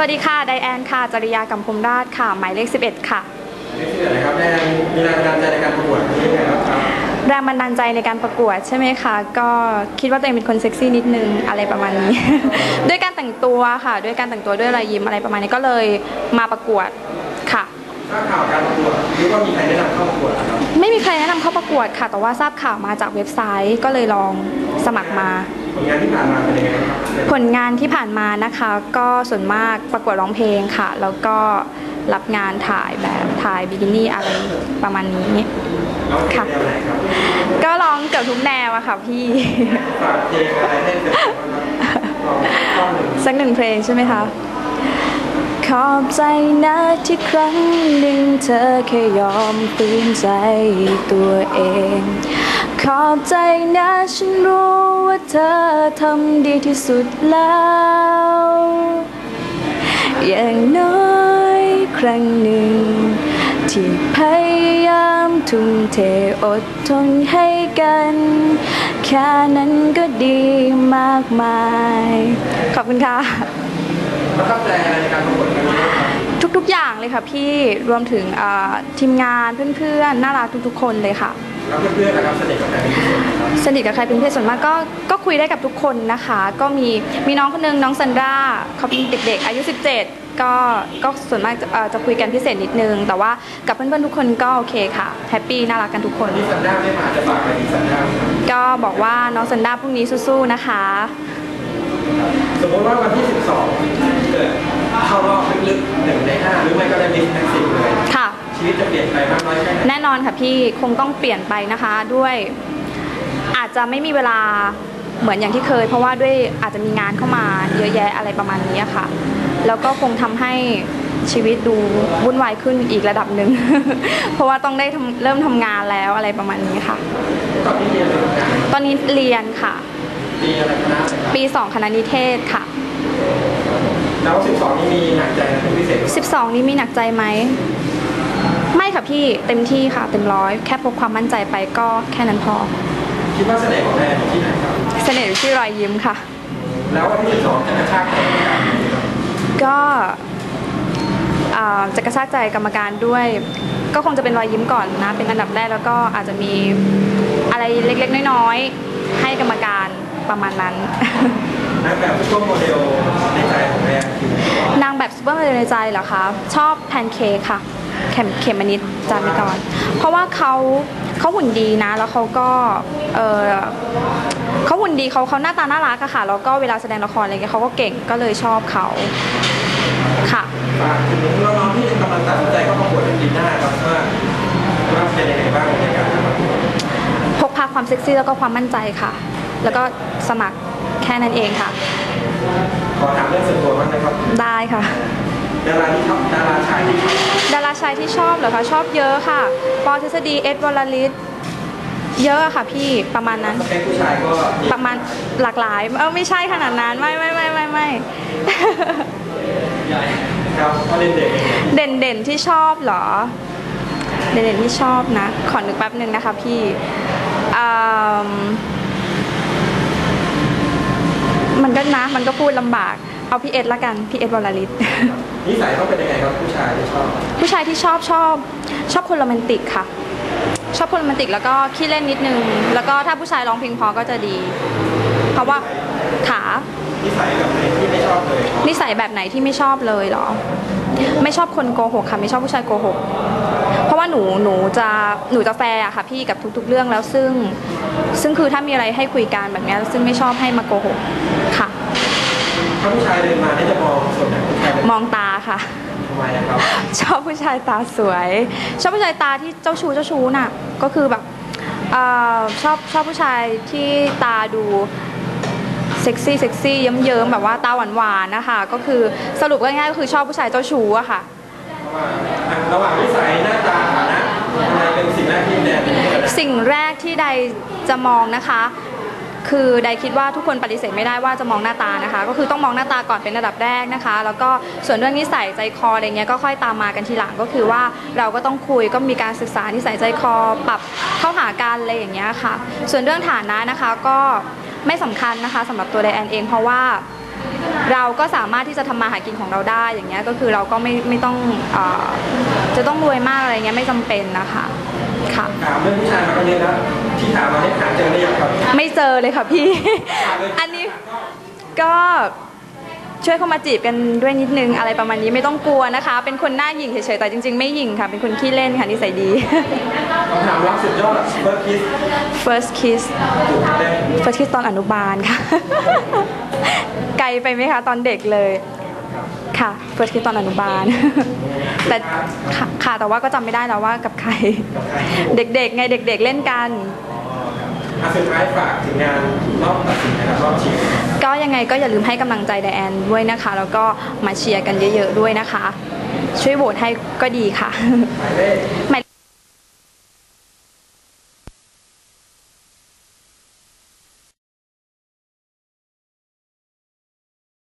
วัสดีค่ะ ไดแอนค่ะ จริยากำพมราชค่ะ หมายเลข 11 ค่ะนี่คืออะไรครับแรงมีแรงบันดาลใจในการประกวดนี้ยังไงครับแรงบันดาลใจในการประกวดใช่ไหมคะ ก็คิดว่าตัวเองเป็นคนเซ็กซี่นิดนึงอะไรประมาณนี้ ด้วยการแต่งตัวค่ะ ด้วยการแต่งตัวด้วยรอยยิ้มอะไรประมาณนี้ก็เลยมาประกวดค่ะทราบข่าวการประกวดหรือว่ามีใครแนะนำเข้าประกวดครับไม่มีใครแนะนำเข้าประกวดค่ะ แต่ว่าทราบข่าวมาจากเว็บไซต์ก็เลยลองสมัครมา ผลงานที่ผ่านมาเป็นยังไงครับผลงานที่ผ่านมานะคะ ก็ส่วนมากประกวดร้องเพลงค่ะ แล้วก็รับงานถ่ายแบบถ่ายบิกินี่อะไรประมาณนี้ร้องเพลงแนวไหนครับก็ร้องเกือบทุกแนวอะค่ะพี่ ฝากเพลงอะไรให้เป็นบ้างครับลองท่อนหนึ่งสักหนึ่งเพลงใช่ไหมคะ ขอบใจนะที่ครั้งหนึ่งเธอแค่ยอมฝืนใจตัวเอง ขอบใจนะฉันรู้ว่าเธอทำดีที่สุดแล้ว อย่างน้อยครั้งหนึ่ง ที่พยายามทุ่มเทอดทนให้กัน แค่นั้นก็ดีมากมาย ขอบคุณค่ะประทับใจอะไรในการประกวดครั้งนี้ เลยค่ะพี่รวมถึงเอ่อทีมงานเพื่อนๆน่ารักทุกๆ คนเลยค่ะแล้วเพื่อนๆนะครับสนิทกับใครเป็นพิเศษไหมครับสนิทกับใครเป็นพิเศษส่วนมากก็ก็คุยได้กับทุกคนนะคะ ก็มีมีน้องคนนึงน้องซันดราเขาเป็นเด็ก ๆ อายุ 17 ก็ก็ส่วนมากจะเอ่อจะคุยกันพิเศษนิดนึง แต่ว่ากับเพื่อนๆทุกคนก็โอเคค่ะแฮปปี้น่ารักกันทุกคนนี่สันด้าไม่มาจะฝากอะไรถึงสันด้าไหมครับก็บอกว่าน้องซันดราพรุ่งนี้สู้ๆนะคะ สมมติว่าวันที่ 12 เกิด เข้ารอบลึกๆหนึ่งในห้าหรือไม่ก็ได้มิสแม็กซิมเลยค่ะ ชีวิตจะเปลี่ยนไปมากน้อยแค่ไหนแน่นอนค่ะพี่คงต้องเปลี่ยนไปนะคะด้วย อาจจะไม่มีเวลาเหมือนอย่างที่เคย เพราะว่าด้วยอาจจะมีงานเข้ามาเยอะแยะอะไรประมาณนี้ค่ะ แล้วก็คงทำให้ชีวิตดูวุ่นวายขึ้นอีกระดับหนึ่ง เพราะว่าต้องได้ทำเริ่มทำงานแล้วอะไรประมาณนี้ค่ะ ตอนนี้เรียนอะไรกันตอนนี้เรียนค่ะ ปีอะไรคณะอะไรครับปี 2 คณะนิเทศค่ะ แล้ว 12 นี่มีหนักใจอะไรเป็นพิเศษไหม12 นี้มีหนักใจไหม ไม่ค่ะพี่เต็มที่ค่ะ เต็มร้อยแค่พกความมั่นใจไปก็แค่นั้นพอ คิดว่าเสน่ห์ของแดนอยู่ที่ไหนครับ เสน่ห์อยู่ที่รอยยิ้มค่ะ แล้ววันที่12จะกระชากใจกรรมการไหมครับก็อ่าจะกระชากใจกรรมการด้วย ก็คงจะเป็นรอยยิ้มก่อนนะ เป็นอันดับแรกแล้วก็อาจจะมีอะไรเล็กๆ น้อยๆ ให้กรรมการประมาณนั้น นางแบบซุปเปอร์โมเดลในใจของแดนคือนางแบบซูเปอร์โมเดลในใจเหรอคะ ชอบแพนเค้กค่ะ เข็มเขมมนิดจามิกรเพราะว่าเขาเขาหุ่นดีนะ แล้วเขาก็เออเขาหุ่นดีเขาเขาหน้าตาน่ารักอะค่ะ แล้วก็เวลาแสดงละครอะไรเงี้ยเขาก็เก่งก็เลยชอบเขาค่ะฝากถึงน้องๆที่กำลังตัดสินใจเข้าประกวดในปีหน้าครับว่าว่าเป็นยังไงบ้างในการประกวดพกพาความเซ็กซี่แล้วก็ความมั่นใจค่ะ แล้วก็สมัคร แค่นั้นเองค่ะ ขอถามเรื่องส่วนตัวบ้างนะครับได้ค่ะ ดาราที่ชอบดาราชายที่ชอบดาราชายที่ชอบเหรอคะชอบเยอะค่ะปอทฤษฎีเอ็ดวลลิศเยอะอะค่ะพี่ประมาณนั้น สเปคผู้ชายก็มีประมาณหลากหลาย เออไม่ใช่ขนาดนั้นไม่ไม่ไม่ไม่ไม่ครับก็เล่นเด็กเด่นเด่นที่ชอบเหรอ เด่นเด่นที่ชอบนะ ขอนึกแป๊บหนึ่งนะคะพี่อืม มันก็นะมันก็พูดลำบาก เอาพี่เอ็ดละกันพี่เอ็ดวลลิศ นิสัยเขาเป็นยังไงครับผู้ชายที่ชอบ ผู้ชายที่ชอบชอบชอบคนโรแมนติกค่ะ ชอบคนโรแมนติกแล้วก็ขี้เล่นนิดนึง แล้วก็ถ้าผู้ชายร้องเพลงเพอก็จะดี เพราะว่าขานิสัยแบบไหนที่ไม่ชอบเลยนิสัยแบบไหนที่ไม่ชอบเลยเหรอ ไม่ชอบคนโกหกค่ะ ไม่ชอบผู้ชายโกหก เพราะว่าหนูหนูจะหนูจะแฟร์อะค่ะพี่กับทุก ๆ เรื่องแล้วซึ่ง ซึ่งคือถ้ามีอะไรให้คุยกันแบบเนี้ยซึ่งไม่ชอบให้มาโกหกค่ะ ถ้าผู้ชายเดินมาเนี่ยจะมองส่วนไหนผู้ชายเดินมองตาค่ะ ทำไมนะครับชอบผู้ชายตาสวย ชอบผู้ชายตาที่เจ้าชู้เจ้าชู้น่ะก็คือแบบเอ่อชอบชอบผู้ชายที่ตาดูเซ็กซี่เซ็กซี่เยิ้มเยิ้มๆแบบว่าตาหวานหวานๆนะคะก็คือสรุปง่ายๆก็คือชอบผู้ชายเจ้าชู้อะค่ะ ระหว่างนิสัยหน้าตาฐานะอะไรเป็นสิ่งแรกที่แดนสิ่งแรกที่ใดจะมองนะคะ คือใดคิดว่าทุกคนปฏิเสธไม่ได้ว่าจะมองหน้าตานะคะ ก็คือต้องมองหน้าตาก่อนเป็นระดับแรกนะคะ แล้วก็ส่วนเรื่องนิสัยใจคออะไรเงี้ยก็ค่อยตามมากันทีหลังก็คือว่าเราก็ต้องคุยก็มีการศึกษานิสัยใจคอปรับเข้าหากันอะไรอย่างเงี้ยค่ะ ส่วนเรื่องฐานะนะคะก็ไม่สำคัญนะคะสำหรับตัวไดแอนเอง เพราะว่า เราก็สามารถที่จะทำมาหากินของเราได้อย่างเงี้ยก็คือเราก็ไม่ไม่ต้องเออจะต้องรวยมากอะไรเงี้ยไม่จำเป็นนะคะค่ะถามเรื่องผู้ชายมาก็เยอะแล้วที่ถามมาเนี่ยหาเจอได้ยังครับไม่เจอเลยค่ะพี่ อันนี้ก็ช่วยเข้ามาจีบกันด้วยนิดนึงอะไรประมาณนี้ไม่ต้องกลัวนะคะ เป็นคนหน้าหยิ่งเฉยๆแต่จริงๆไม่หยิ่งค่ะ เป็นคนขี้เล่นค่ะนิสัยดีคำถามรักสุดยอดเบิร์ดคิส first kiss ถูกได้ first kiss ตอนอนุบาลค่ะ ไกลไปไหมคะ ตอนเด็กเลยค่ะ first kiss ตอนอนุบาล แต่ค่ะค่ะแต่ว่าก็จำไม่ได้แล้วว่ากับใคร เด็กๆ ไงเด็กๆเล่นกันอะสุดท้ายฝากถึงงานรอบตัดสินนะครับรอบชิงก็ยังไงก็อย่าลืมให้กำลังใจไดแอนด้วยนะคะ แล้วก็มาเชียร์กันเยอะๆด้วยนะคะ ช่วยโหวตให้ก็ดีค่ะหมายเลขหมาย